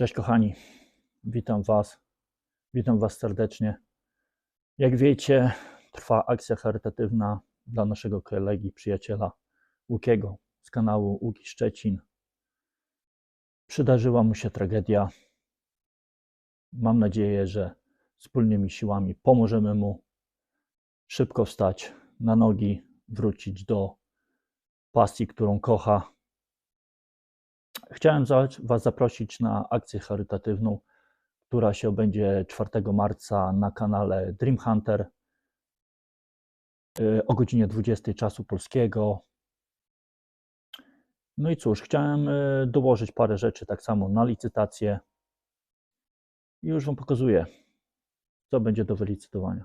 Cześć kochani, witam Was. Witam Was serdecznie. Jak wiecie, trwa akcja charytatywna dla naszego kolegi, przyjaciela Łukiego z kanału Łuki Szczecin. Przydarzyła mu się tragedia. Mam nadzieję, że wspólnymi siłami pomożemy mu szybko wstać na nogi, wrócić do pasji, którą kocha, Chciałem Was zaprosić na akcję charytatywną, która się będzie 4 marca na kanale Dream Hunter y, o godzinie 20 czasu polskiego. No i cóż, chciałem y, dołożyć parę rzeczy tak samo na licytację. I już Wam pokazuję, co będzie do wylicytowania.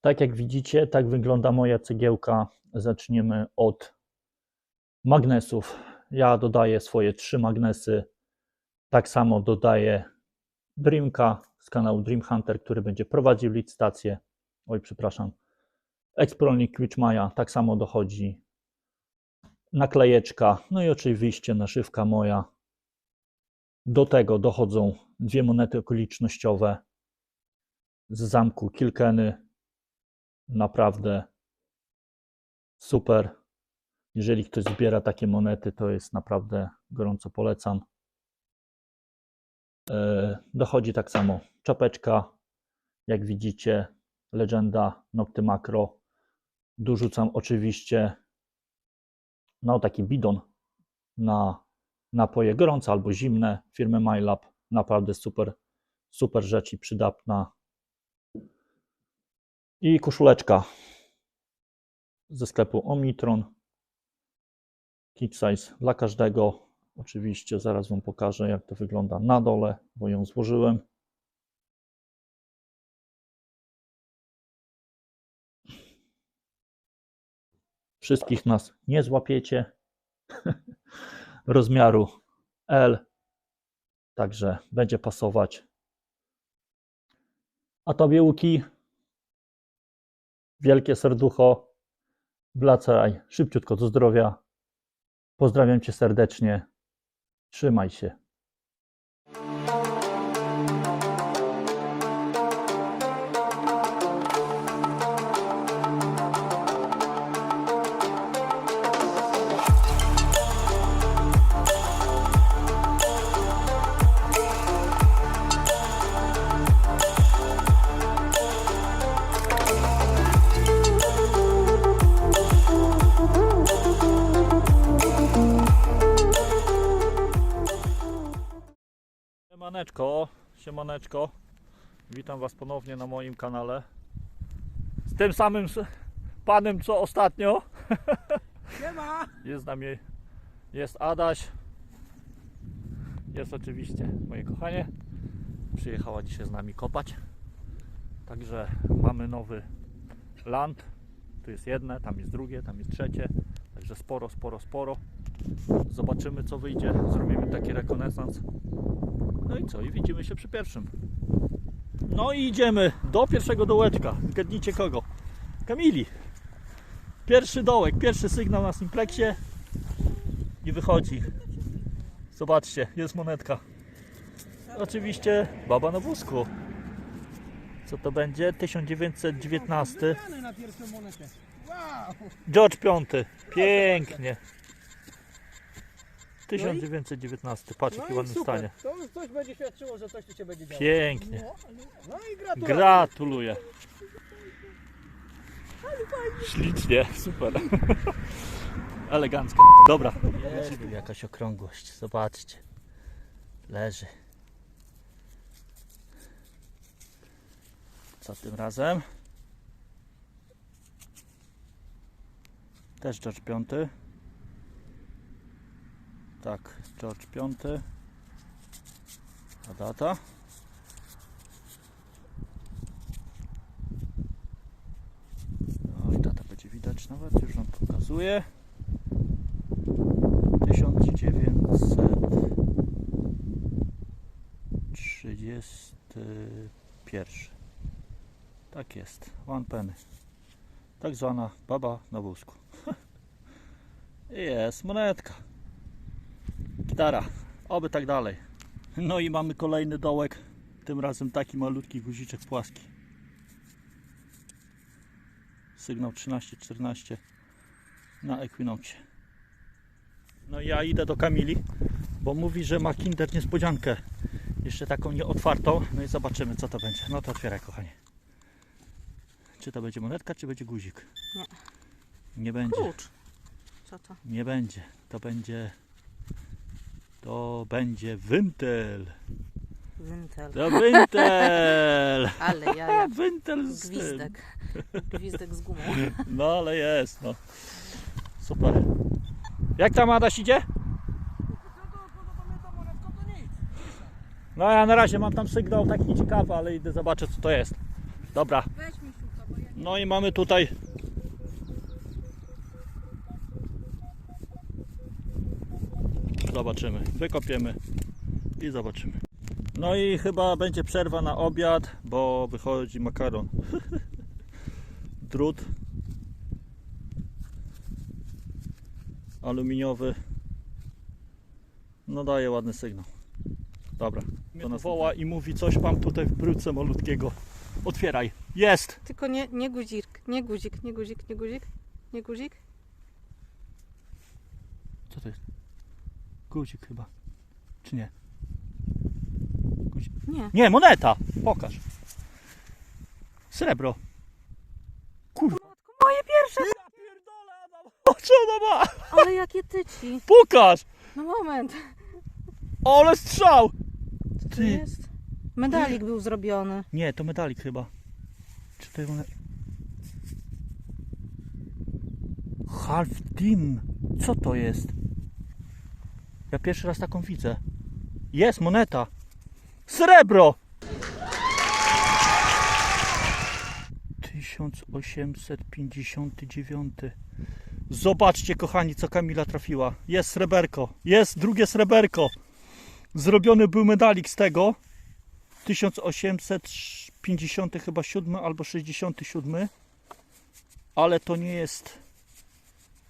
Tak jak widzicie, tak wygląda moja cegiełka. Zaczniemy od magnesów. Ja dodaję swoje trzy magnesy. Tak samo dodaję Dreamka z kanału Dream Hunter, który będzie prowadził licytację. Oj, przepraszam. Exprolnik Quichmaja, tak samo dochodzi naklejeczka, no i oczywiście naszywka moja. Do tego dochodzą dwie monety okolicznościowe z zamku Kilkeny. Naprawdę super. Jeżeli ktoś zbiera takie monety, to jest naprawdę gorąco polecam. E, Dochodzi tak samo czapeczka, jak widzicie, legenda Nocty Macro. Dorzucam oczywiście no taki bidon na napoje gorące albo zimne firmy MyLab. Naprawdę super, super rzecz i przydatna. I koszuleczka ze sklepu Omitron. Kit size dla każdego. Oczywiście zaraz Wam pokażę, jak to wygląda na dole, bo ją złożyłem. Wszystkich nas nie złapiecie. Rozmiaru L, także będzie pasować. A Tobie, Łuki, wielkie serducho. Wracaj szybciutko do zdrowia. Pozdrawiam Cię serdecznie. Trzymaj się. Siemaneczko, siemaneczko. Witam Was ponownie na moim kanale. Z tym samym panem co ostatnio. Siema! Jest z nami, jest Adaś. Jest oczywiście moje kochanie. Przyjechała dzisiaj z nami kopać. Także mamy nowy land. Tu jest jedne, tam jest drugie, tam jest trzecie. Także sporo, sporo, sporo. Zobaczymy co wyjdzie. Zrobimy taki rekonesans. No i co? I widzimy się przy pierwszym. No i idziemy do pierwszego dołeczka. Zgadnijcie kogo? Kamili. Pierwszy dołek, pierwszy sygnał na simplexie i wychodzi. Zobaczcie, jest monetka. Oczywiście baba na wózku. Co to będzie? 1919. Wybrany na pierwszą monetę. Wow! George V. Pięknie. 1919. Patrz jaki No i ładny super. stanie. To już coś będzie świadczyło, że coś tu się będzie działo. Pięknie. No, no i gratulacje. Gratuluję. Ślicznie, super. Elegancko. Dobra. Jest tu jakaś okrągłość, zobaczcie. Leży. Co tym razem? Też George V. Tak, George V. A data? I data będzie widać nawet, już Wam pokazuję. 1931. Tak jest, one penny. Tak zwana baba na wózku. Jest monetka. Gitara. Oby tak dalej. No i mamy kolejny dołek. Tym razem taki malutki guziczek płaski. Sygnał 13-14 na Equinoxie. No i ja idę do Kamili, bo mówi, że ma Kinder niespodziankę. Jeszcze taką nieotwartą. No i zobaczymy co to będzie. No to otwieraj kochanie. Czy to będzie monetka, czy będzie guzik? Nie. Nie będzie. Klucz. Co to? Nie będzie. To będzie. To będzie wyntel. Wyntel. To wyntel! Ale ja Wyntel z gwizdek. Gwizdek z gumą. No ale jest, no. Super. Jak tam Adaś idzie? No ja na razie mam tam sygnał taki ciekawy, ale idę zobaczę co to jest. Dobra. No i mamy tutaj. Zobaczymy. Wykopiemy i zobaczymy. No i chyba będzie przerwa na obiad, bo wychodzi makaron. Drut aluminiowy. No daje ładny sygnał. Dobra. To nas woła i mówi coś mam tutaj w brudce malutkiego. Otwieraj. Jest! Tylko nie, nie guzik, nie guzik, nie guzik, nie guzik, nie guzik. Co to jest? Guzik chyba. Czy nie? Guzik. Nie. Nie, moneta! Pokaż. Srebro. Kurwa. Moje pierwsze! Ja pierdolę, Adam. O co ona ma? Ale jakie tyci. Pokaż! No moment. Ale strzał! Co to Ty. jest? Medalik był zrobiony. Nie, to medalik chyba. Czy to jest. Half Dim. Co to jest? Ja pierwszy raz taką widzę. Jest moneta. Srebro! 1859. Zobaczcie, kochani, co Kamila trafiła. Jest sreberko. Jest drugie sreberko. Zrobiony był medalik z tego. 1850 chyba 7 albo 67. Ale to nie jest.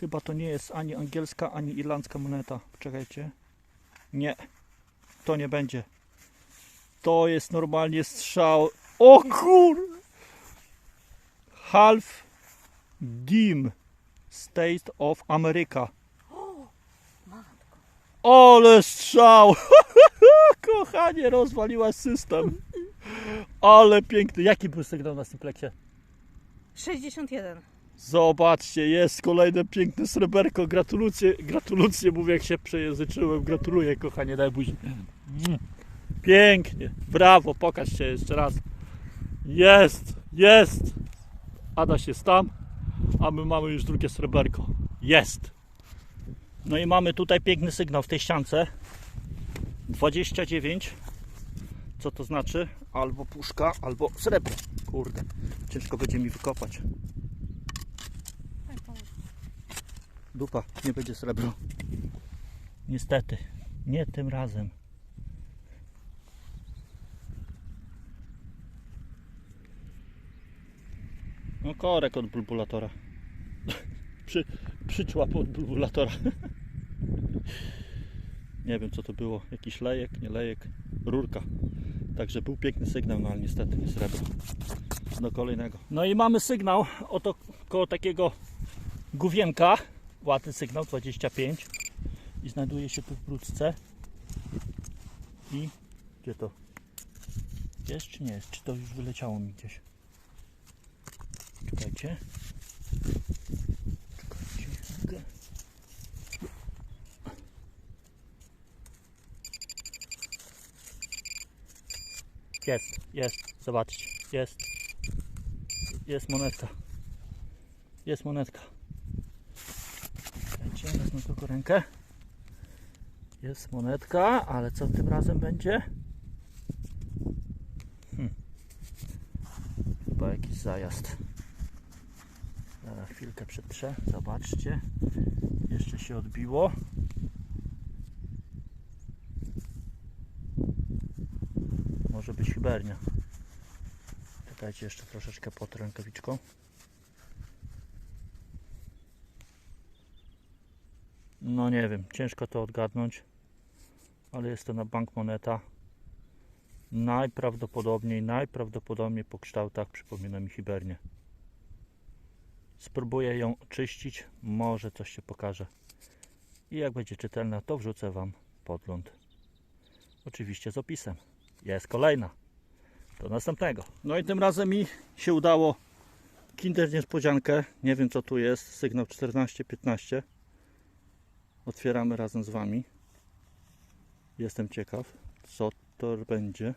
Chyba to nie jest ani angielska, ani irlandzka moneta. Czekajcie. Nie. To nie będzie. To jest normalnie strzał. O kur! Half Dim State of America. Ale strzał! Kochanie, rozwaliła system. Ale piękny. Jaki był sygnał na Simplexie? 61. Zobaczcie, jest kolejne piękne sreberko. Gratulacje, gratulacje, mówię jak się przejęzyczyłem. Gratuluję, kochanie, daj buzi. Pięknie, brawo, pokaż się jeszcze raz. Jest, jest. Adaś jest tam, a my mamy już drugie sreberko. Jest. No i mamy tutaj piękny sygnał w tej ściance. 29. Co to znaczy? Albo puszka, albo srebro. Kurde, ciężko będzie mi wykopać. Dupa, nie będzie srebro. Niestety, nie tym razem. No korek od bulbulatora. Przy, przyczłap od bulbulatora. nie wiem co to było. Jakiś lejek, nie lejek, rurka. Także był piękny sygnał, no ale niestety nie srebro. Do kolejnego. No i mamy sygnał oto koło takiego gówienka. Ładny sygnał 25 i znajduje się tu w brudce. I gdzie to? Jest czy nie jest? Czy to już wyleciało mi gdzieś? Czekajcie. Czekajcie. Jest, jest, zobaczcie, jest. Jest monetka. Jest monetka. Tylko rękę. Jest monetka, ale co tym razem będzie? Hmm. Chyba jakiś zajazd. Zaraz chwilkę przetrze. Zobaczcie. Jeszcze się odbiło. Może być hibernia. Czekajcie jeszcze troszeczkę pod rękawiczką. No nie wiem, ciężko to odgadnąć, ale jest to na bank moneta. Najprawdopodobniej, najprawdopodobniej po kształtach przypomina mi hibernię. Spróbuję ją czyścić, może coś się pokaże. I jak będzie czytelna, to wrzucę Wam podgląd. Oczywiście z opisem. Jest kolejna. Do następnego. No i tym razem mi się udało Kinder niespodziankę. Nie wiem co tu jest. Sygnał 14-15. Otwieramy razem z Wami. Jestem ciekaw, co to będzie.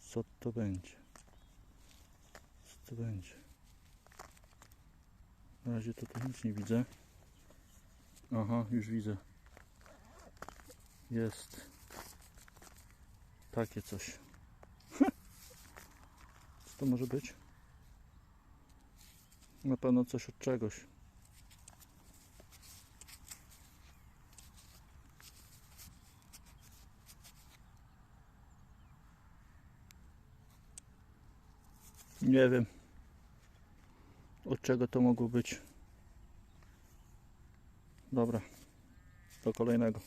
Co to będzie? Co to będzie? Na razie to tu nic nie widzę. Aha, już widzę. Jest takie coś. Co to może być? Na pewno coś od czegoś. Nie wiem od czego to mogło być. Dobra, do kolejnego.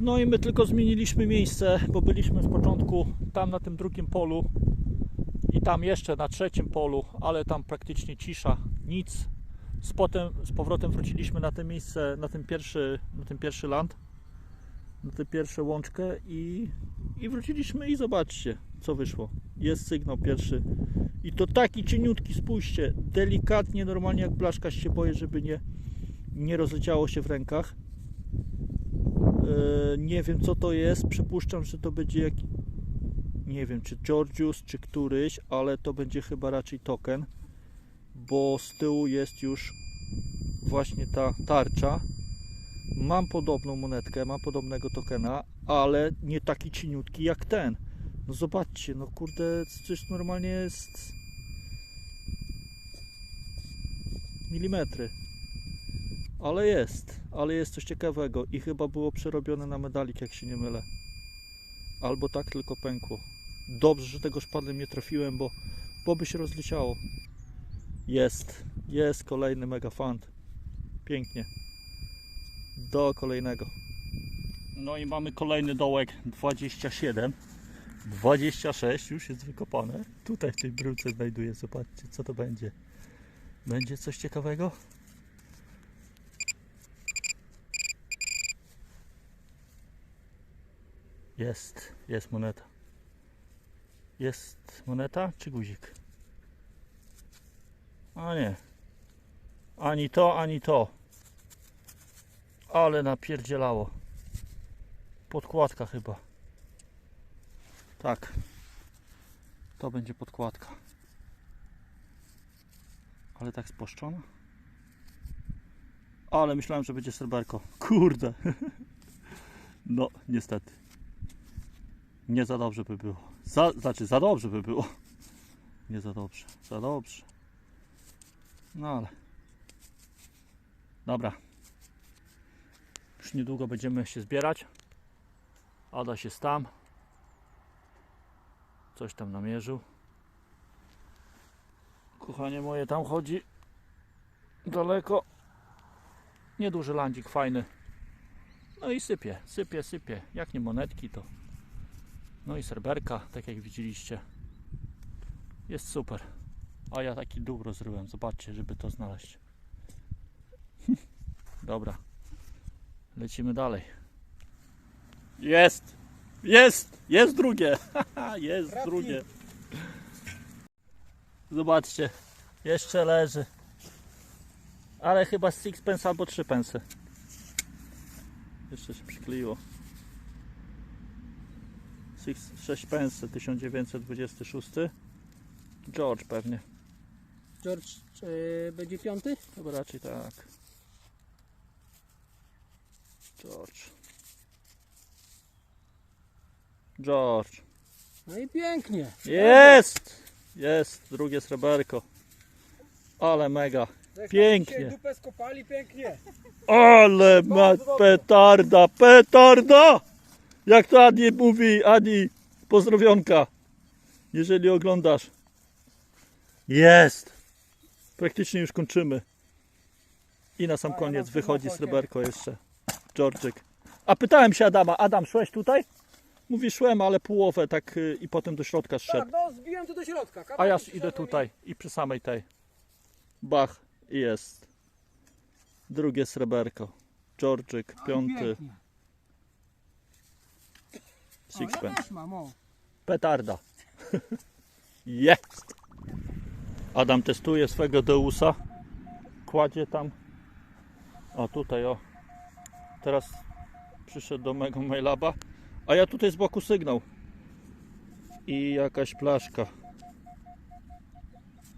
No i my tylko zmieniliśmy miejsce, bo byliśmy z początku tam na tym drugim polu i tam jeszcze na trzecim polu, ale tam praktycznie cisza, nic. Z, potem, z powrotem wróciliśmy na to miejsce, na ten pierwszy, na ten pierwszy land, na tę pierwszą łączkę i, i wróciliśmy i zobaczcie, co wyszło. Jest sygnał pierwszy i to taki cieniutki, spójrzcie, delikatnie, normalnie jak blaszka się boję, żeby nie, nie rozleciało się w rękach. E, nie wiem co to jest, przypuszczam, że to będzie jak nie wiem czy Georgius, czy któryś, ale to będzie chyba raczej token, bo z tyłu jest już właśnie ta tarcza. Mam podobną monetkę, mam podobnego tokena, ale nie taki cieniutki jak ten. No zobaczcie, no kurde, coś normalnie jest milimetry. Ale jest, ale jest coś ciekawego i chyba było przerobione na medalik, jak się nie mylę. Albo tak tylko pękło. Dobrze, że tego szpadlem nie trafiłem, bo, bo by się rozleciało. Jest, jest kolejny mega fant. Pięknie. Do kolejnego. No i mamy kolejny dołek 27. 26 już jest wykopane. Tutaj w tej bryłce znajduję. Zobaczcie, co to będzie. Będzie coś ciekawego? Jest, jest moneta. Jest moneta czy guzik? A nie. Ani to, ani to. Ale napierdzielało. Podkładka chyba. Tak. To będzie podkładka. Ale tak spłaszczona. Ale myślałem, że będzie sreberko. Kurde. No, niestety. Nie za dobrze by było. Za, znaczy, za dobrze by było. Nie za dobrze. Za dobrze. No ale. Dobra. Już niedługo będziemy się zbierać. Ada się tam. Coś tam namierzył. Kochanie moje, tam chodzi daleko. Nieduży landzik, fajny. No i sypie, sypie, sypie. Jak nie monetki, to. No i serberka, tak jak widzieliście. Jest super. A ja taki dół rozryłem. Zobaczcie, żeby to znaleźć. Dobra. Lecimy dalej. Jest! Jest! Jest drugie! jest drugie. Zobaczcie. Jeszcze leży. Ale chyba z sixpence albo 3 pensy. Jeszcze się przykleiło. Six, 6 pensy 1926. George pewnie. George będzie piąty? Chyba raczej tak. George. George. No i pięknie. Jest! Jest, drugie sreberko. Ale mega. Pięknie. Dupę skopali pięknie. Ale ma petarda, petarda! Jak to Adi mówi, Adi, pozdrowionka. Jeżeli oglądasz. Jest! Praktycznie już kończymy. I na sam koniec wychodzi sreberko jeszcze. Georgiek. A pytałem się Adama, Adam, szłeś tutaj? Mówi szłem, ale połowę tak y, i potem do środka Tak, no zbiłem to do środka. A ja Kawałek idę przyszedłem tutaj i przy samej tej. Bach i jest. Drugie sreberko. Georgik, i- piąty, Pięknie. O, ja sixpence. też mam, o. Petarda. Jest! Adam testuje swego Deusa. Kładzie tam. O tutaj o. Teraz przyszedł do mego mailaba. A ja tutaj z boku sygnał. I jakaś blaszka.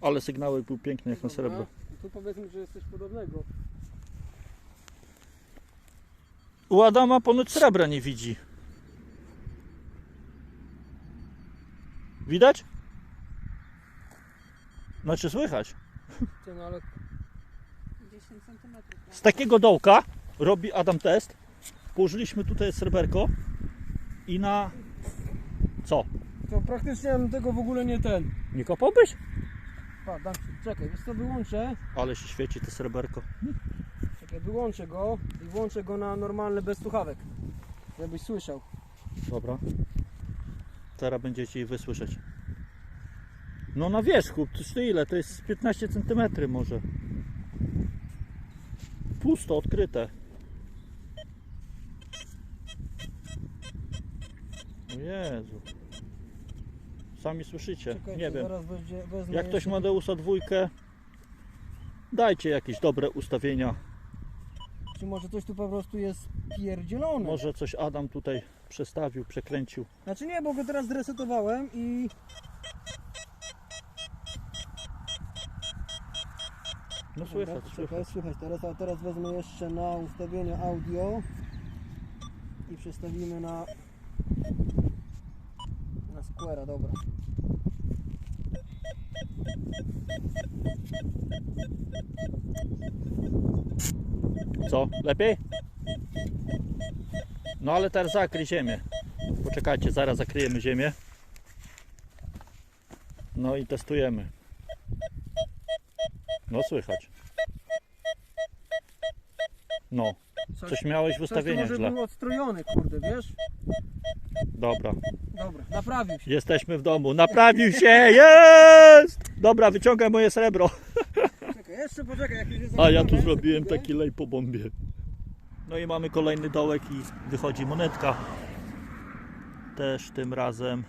Ale sygnałek był piękny jak na srebro. Tu powiedzmy, że jesteś podobnego. U Adama ponoć srebra nie widzi. Widać? Znaczy słychać. Ty, no ale 10 cm. Z takiego dołka robi Adam test. Położyliśmy tutaj sreberko i na co? to praktycznie ja bym tego w ogóle nie ten. Nie kopałbyś? Pa, dam ci, czekaj, wiesz co, wyłączę. Ale się świeci to sreberko. Czekaj, wyłączę go i włączę go na normalne bez słuchawek. Żebyś słyszał. Dobra. Teraz będziecie wysłyszeć. No na wierzchu, to ile? To jest z 15 cm może. Pusto, odkryte. Jezu. Sami słyszycie. Czekajcie, Nie wiem. będzie, Jak ktoś ma Deusa dwójkę, dajcie jakieś dobre ustawienia. Czy może coś tu po prostu jest pierdzielone? Może coś Adam tutaj przestawił, przekręcił. Znaczy nie, bo go teraz zresetowałem i No Dobra, słychać, czekaj, słychać. słychać. Teraz, a teraz wezmę jeszcze na ustawienie audio i przestawimy na Square'a, dobra. Co? Lepiej? No ale teraz zakryj ziemię. Poczekajcie, zaraz zakryjemy ziemię. No i testujemy. No słychać. No, coś miałeś w Coś ustawieniach może źle. był odstrojony, kurde, wiesz? Dobra, Dobra, naprawił się. jesteśmy w domu. Naprawił się! Jest! Dobra, wyciągaj moje srebro. Czekaj, jeszcze poczekaj, jak już A ja tu zrobiłem taki lej po bombie. No i mamy kolejny dołek i wychodzi monetka. Też tym razem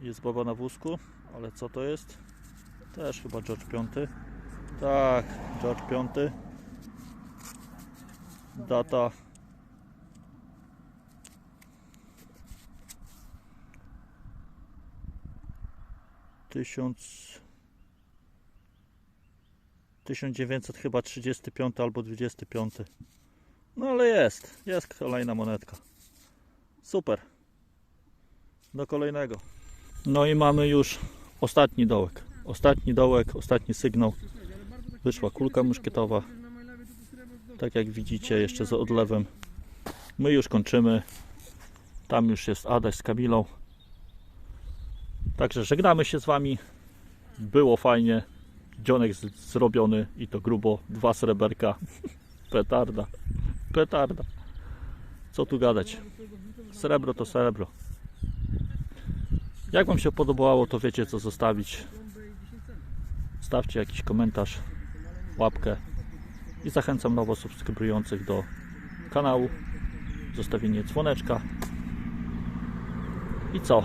jest baba na wózku, ale co to jest? Też chyba George V. Tak, George V. Data tysiąc 1900 chyba 35 albo 25. No ale jest, jest kolejna monetka. Super. Do kolejnego. No i mamy już ostatni dołek. Ostatni dołek, ostatni sygnał. Wyszła kulka muszkietowa. Tak jak widzicie, jeszcze z odlewem. My już kończymy. Tam już jest Adaś z Kamilą. Także żegnamy się z Wami. Było fajnie. Dzionek zrobiony i to grubo. Dwa sreberka. Petarda. Petarda. Co tu gadać? Srebro to srebro. Jak Wam się podobało, to wiecie co zostawić. Stawcie jakiś komentarz, łapkę i zachęcam nowo subskrybujących do kanału. Zostawienie dzwoneczka. I co?